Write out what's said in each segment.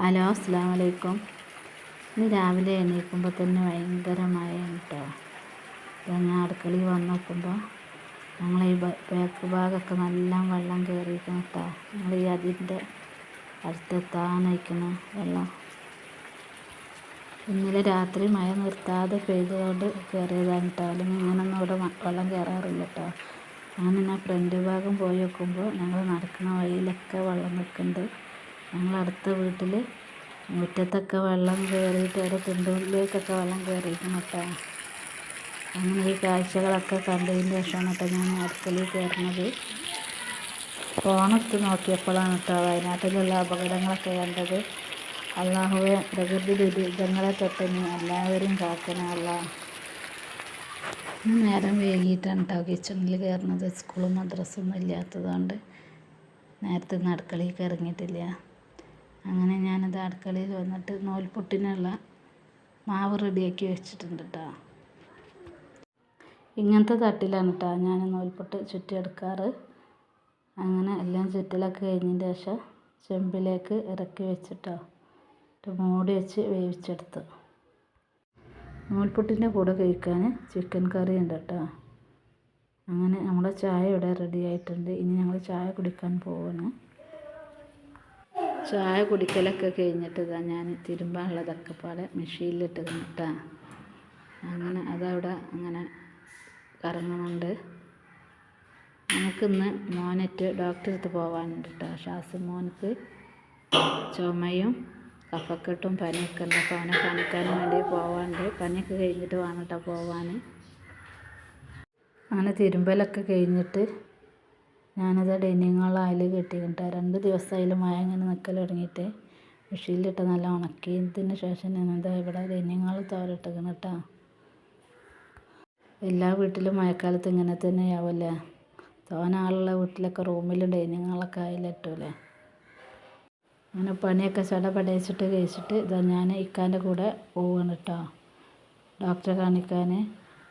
Hello അസ്സാം വലൈക്കും ഇന്ന് രാവിലെ എണീക്കുമ്പോൾ തന്നെ ഭയങ്കര മഴയാണ് കേട്ടോ ഞാൻ അടുക്കളയിൽ വന്ന് നോക്കുമ്പോൾ ഞങ്ങൾ ഈ ബാക്ക് ഭാഗമൊക്കെ നല്ല വെള്ളം കയറിയിരിക്കണം കേട്ടോ ഞങ്ങൾ ഈ അതിന്റെ അടുത്തെത്താനായിക്കണം വെള്ളം. ഇന്നലെ രാത്രി മഴ നിർത്താതെ പെയ്തുകൊണ്ട് കയറിയതാണ് കേട്ടോ അല്ലെങ്കിൽ ഇങ്ങനൊന്നും ഇവിടെ വെള്ളം കയറാറില്ല കേട്ടോ അങ്ങനെ ഞാൻ ഫ്രണ്ട് ഭാഗം പോയി നോക്കുമ്പോൾ ഞങ്ങൾ നടക്കുന്ന വഴിയിലൊക്കെ വെള്ളം നിൽക്കുന്നുണ്ട് ഞങ്ങൾ അടുത്ത വീട്ടിൽ മുറ്റത്തൊക്കെ വെള്ളം കയറിയിട്ട് അവിടെ തിണ്ടുള്ളിലേക്കൊക്കെ വെള്ളം കയറിയിരിക്കണം കേട്ടോ. അങ്ങനെ ഈ കാഴ്ചകളൊക്കെ കണ്ടതിന് ശേഷമാണ് കേട്ടോ ഞാൻ അടുക്കളയിൽ കയറുന്നത്. ഫോണെടുത്ത് നോക്കിയപ്പോഴാണ് കേട്ടോ വയനാട്ടിലുള്ള അപകടങ്ങളൊക്കെ കണ്ടത്. അള്ളാഹുവെ പ്രകൃതി ദുരിതങ്ങളെ തൊട്ട് എല്ലാവരും കാക്കണമല്ല നേരം വൈകിട്ടാണ് കേട്ടോ കിച്ചണിൽ കയറുന്നത്. സ്കൂളും മദ്രസൊന്നും ഇല്ലാത്തതുകൊണ്ട് നേരത്തെ അടുക്കളയിൽ ഇറങ്ങിയിട്ടില്ല അങ്ങനെ ഞാനത് അടുക്കളയിൽ വന്നിട്ട് നൂൽപുട്ടിനുള്ള മാവ് റെഡിയാക്കി വെച്ചിട്ടുണ്ട് കേട്ടോ ഇങ്ങനത്തെ തട്ടിലാണ് കേട്ടോ ഞാൻ നൂൽപുട്ട് ചുറ്റിയെടുക്കാറ്. അങ്ങനെ എല്ലാം ചുറ്റലൊക്കെ കഴിഞ്ഞതിന് ശേഷം ചെമ്പിലേക്ക് ഇറക്കി വെച്ചിട്ടോ മൂടി വെച്ച് വേവിച്ചെടുത്ത്. നൂൽപുട്ടിന്റെ കൂടെ കഴിക്കാൻ ചിക്കൻ കറി ഉണ്ട് കേട്ടോ അങ്ങനെ നമ്മുടെ ചായ ഇവിടെ റെഡിയായിട്ടുണ്ട്. ഇനി ഞങ്ങൾ ചായ കുടിക്കാൻ പോവാണ്. ചായ കുടിക്കലൊക്കെ കഴിഞ്ഞിട്ട് ഇതാ ഞാൻ തിരുമ്പാനുള്ളതൊക്കെ പാടെ മെഷീനിലിട്ട് കണ്ടാ അങ്ങനെ അതവിടെ അങ്ങനെ കറങ്ങുന്നുണ്ട് നമുക്കിന്ന് മോനറ്റ് ഡോക്ടറെ അടുത്ത് പോകാനുണ്ട് കേട്ടോ. ഷാസി മോനക്ക് ചുമയും കഫക്കെട്ടും പനിയൊക്കെ ഉണ്ട്. അപ്പോൾ അവനെ കാണിക്കാൻ വേണ്ടി പോകാനുണ്ട് പനിയൊക്കെ കഴിഞ്ഞിട്ട് വേണം കേട്ടോ പോകാൻ അങ്ങനെ തിരുമ്പലൊക്കെ കഴിഞ്ഞിട്ട് ഞാനത് ഡൈനിങ് ഹാളിൽ രണ്ട് ദിവസമായാലും മഴ ഇങ്ങനെ നിൽക്കൽ തുടങ്ങിയിട്ട് മെഷീനിലിട്ട് നല്ല ഉണക്കിയതിന് ശേഷം ഞാനത് ഇവിടെ ഡൈനിങ് ഹാളിൽ തോരട്ടിക്കണം കേട്ടോ എല്ലാ വീട്ടിലും മഴക്കാലത്ത് ഇങ്ങനെ തന്നെയാവുമല്ലേ തോന ആളുള്ള വീട്ടിലൊക്കെ റൂമിൽ ഡൈനിങ് ഹാളൊക്കെ അയലിട്ടൂലേ അങ്ങനെ പണിയൊക്കെ ചടപടയിച്ചിട്ട് കഴിച്ചിട്ട് ഇതാ ഞാൻ ഇക്കാന്റെ കൂടെ പോവുകയാണ് കേട്ടോ ഡോക്ടറെ കാണിക്കാൻ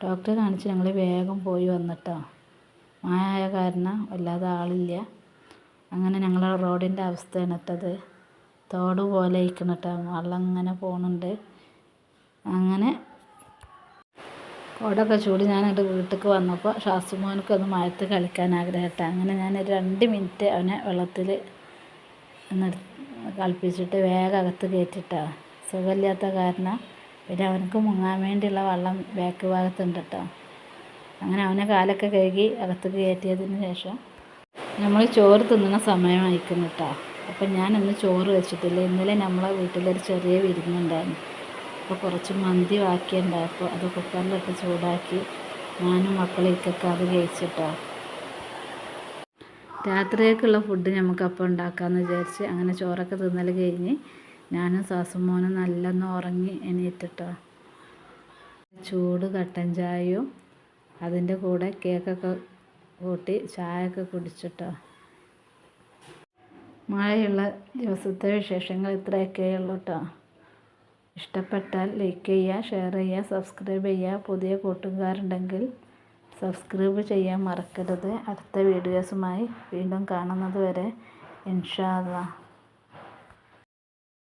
ഡോക്ടറെ കാണിച്ച് ഞങ്ങൾ വേഗം പോയി വന്നിട്ടോ മഴയായ കാരണം വല്ലാതെ ആളില്ല. അങ്ങനെ ഞങ്ങളെ റോഡിന്റെ അവസ്ഥയാണ് ഇട്ടത്. തോട് പോലെ ഇരിക്കണം കേട്ടോ വെള്ളം ഇങ്ങനെ പോകുന്നുണ്ട് അങ്ങനെ കോടൊക്കെ ചൂടി ഞാനിട്ട് വീട്ടിലേക്ക് വന്നപ്പോൾ ഷാസുമോനക്ക് ഒന്ന് മഴത്ത് കളിക്കാൻ ആഗ്രഹമായിട്ട് അങ്ങനെ ഞാൻ രണ്ട് മിനിറ്റ് അവനെ വെള്ളത്തിൽ കളിപ്പിച്ചിട്ട് വേഗം അകത്ത് കയറ്റിട്ടാണ് സുഖമില്ലാത്ത കാരണം പിന്നെ അവനക്ക് മുങ്ങാൻ വേണ്ടിയുള്ള വെള്ളം ബാക്ക് ഭാഗത്തുണ്ട് കേട്ടോ അങ്ങനെ അവനെ കാലൊക്കെ കഴുകി അകത്ത് കയറ്റിയതിന് ശേഷം നമ്മൾ ചോറ് തിന്നുന്ന സമയമായിരിക്കും കേട്ടോ. അപ്പം ഞാനിന്ന് ചോറ് വെച്ചിട്ടില്ല. ഇന്നലെ നമ്മളെ വീട്ടിലൊരു ചെറിയ വിരുന്നുണ്ടായിരുന്നു. അപ്പോൾ കുറച്ച് മന്തി ബാക്കിയുണ്ടായപ്പോൾ അത് കുക്കറിലിട്ട് ചൂടാക്കി ഞാനും മക്കളേക്കൊക്കെ അത് കഴിച്ചിട്ടോ. രാത്രിയൊക്കെയുള്ള ഫുഡ് നമുക്കപ്പോൾ ഉണ്ടാക്കാമെന്ന് വിചാരിച്ച് അങ്ങനെ ചോറൊക്കെ തിന്നൽ കഴിഞ്ഞ് ഞാനും സാസും മോനും നല്ലൊന്ന് ഉറങ്ങി എണീറ്റിട്ടോ. ചൂട് കട്ടൻ ചായയും അതിന്റെ കൂടെ കേക്കൊക്കെ കൂട്ടി ചായയൊക്കെ കുടിച്ചിട്ടോ. മഴയുള്ള ദിവസത്തെ വിശേഷങ്ങൾ ഇത്രയൊക്കെയുള്ളൂ കേട്ടോ ഇഷ്ടപ്പെട്ടാൽ ലൈക്ക് ചെയ്യുക ഷെയർ ചെയ്യുക സബ്സ്ക്രൈബ് ചെയ്യുക. പുതിയ കൂട്ടുകാരുണ്ടെങ്കിൽ സബ്സ്ക്രൈബ് ചെയ്യാൻ മറക്കരുത്. അടുത്ത വീഡിയോസുമായി വീണ്ടും കാണുന്നത് വരെ ഇൻഷാ അള്ളാഹ്